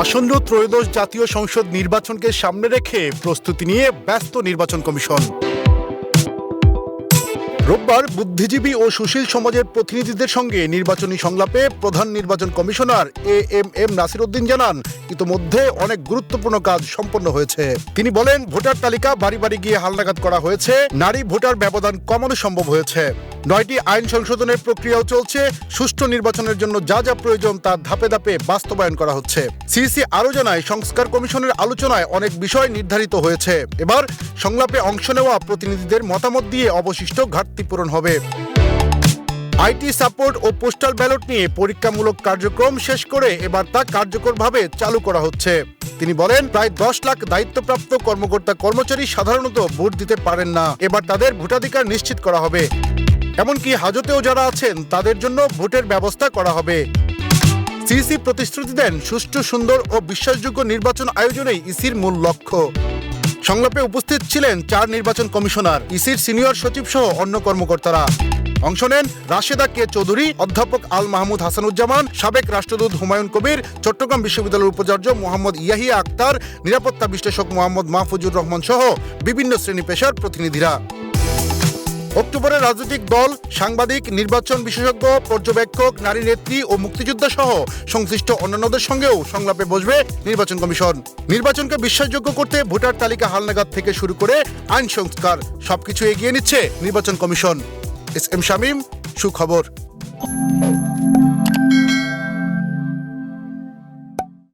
আসন্ন ত্রয়োদশ জাতীয় সংসদ নির্বাচনকে সামনে রেখে প্রস্তুতি নিয়ে ব্যস্ত নির্বাচন কমিশন। রোববার বুদ্ধিজীবী ও সুশীল সমাজের প্রতিনিধিদের সঙ্গে নির্বাচনী সংলাপে প্রধান নির্বাচন commissioner A M M Nasir Uddin জানান, ইতোমধ্যে অনেক গুরুত্বপূর্ণ কাজ সম্পন্ন হয়েছে। তিনি বলেন, ভোটার তালিকা বাড়ি বাড়ি গিয়ে হালনাগাদ করা হয়েছে, নারী ভোটার ব্যবধান কমানো সম্ভব হয়েছে। নয়টি আইন সংশোধনের প্রক্রিয়াও চলছে, সুষ্ঠু নির্বাচনের জন্য যা যা প্রয়োজন তা ধাপে ধাপে বাস্তবায়ন করা হচ্ছে। সিসি আরও জানায়, সংস্কার কমিশনের আলোচনায় অনেক বিষয় নির্ধারিত হয়েছে। এবার সংলাপে অংশ নেওয়া প্রতিনিধিদের মতামত দিয়ে অবশিষ্ট ঘাটতি পূরণ হবে। আইটি সাপোর্ট ও পোস্টাল ব্যালট নিয়ে পরীক্ষামূলক কার্যক্রম শেষ করে এবার তা কার্যকরভাবে চালু করা হচ্ছে। তিনি বলেন, প্রায় দশ লাখ দায়িত্বপ্রাপ্ত কর্মকর্তা কর্মচারী সাধারণত ভোট দিতে পারেন না। এবার তাদের ভোটাধিকার নিশ্চিত করা হবে। এমনকি হাজতেও যারা আছেন, তাদের জন্য ভোটের ব্যবস্থা করা হবে। সিসি প্রতিশ্রুতি দেন সুষ্ঠু, সুন্দর ও বিশ্বাসযোগ্য নির্বাচন আয়োজনেই ইসির মূল লক্ষ্য। সংলাপে উপস্থিত ছিলেন চার নির্বাচন কমিশনার, ইসির সিনিয়র সচিব সহ অন্য কর্মকর্তারা। অংশ নেন রাশেদা কে চৌধুরী, অধ্যাপক আল মাহমুদ হাসানুজ্জামান, সাবেক রাষ্ট্রদূত হুমায়ুন কবির, চট্টগ্রাম বিশ্ববিদ্যালয়ের উপাচার্য মোহাম্মদ ইয়াহিয়া আক্তার, নিরাপত্তা বিশ্লেষক মোহাম্মদ মাহফুজুর রহমান সহ বিভিন্ন শ্রেণি পেশার প্রতিনিধিরা। অক্টোবরে রাজনৈতিক দল, সাংবাদিক, নির্বাচন বিশেষজ্ঞ, পর্যবেক্ষক, নারী নেত্রী ও মুক্তিযোদ্ধা সহ সংশ্লিষ্ট অন্যান্যদের সঙ্গেও সংলাপে বসবে নির্বাচন কমিশন। নির্বাচনকে বিশ্বাসযোগ্য করতে ভোটার তালিকা হালনাগাদ থেকে শুরু করে আইন সংস্কার সবকিছু এগিয়ে নিচ্ছে নির্বাচন কমিশন। এস এম শামীম, সুখবর।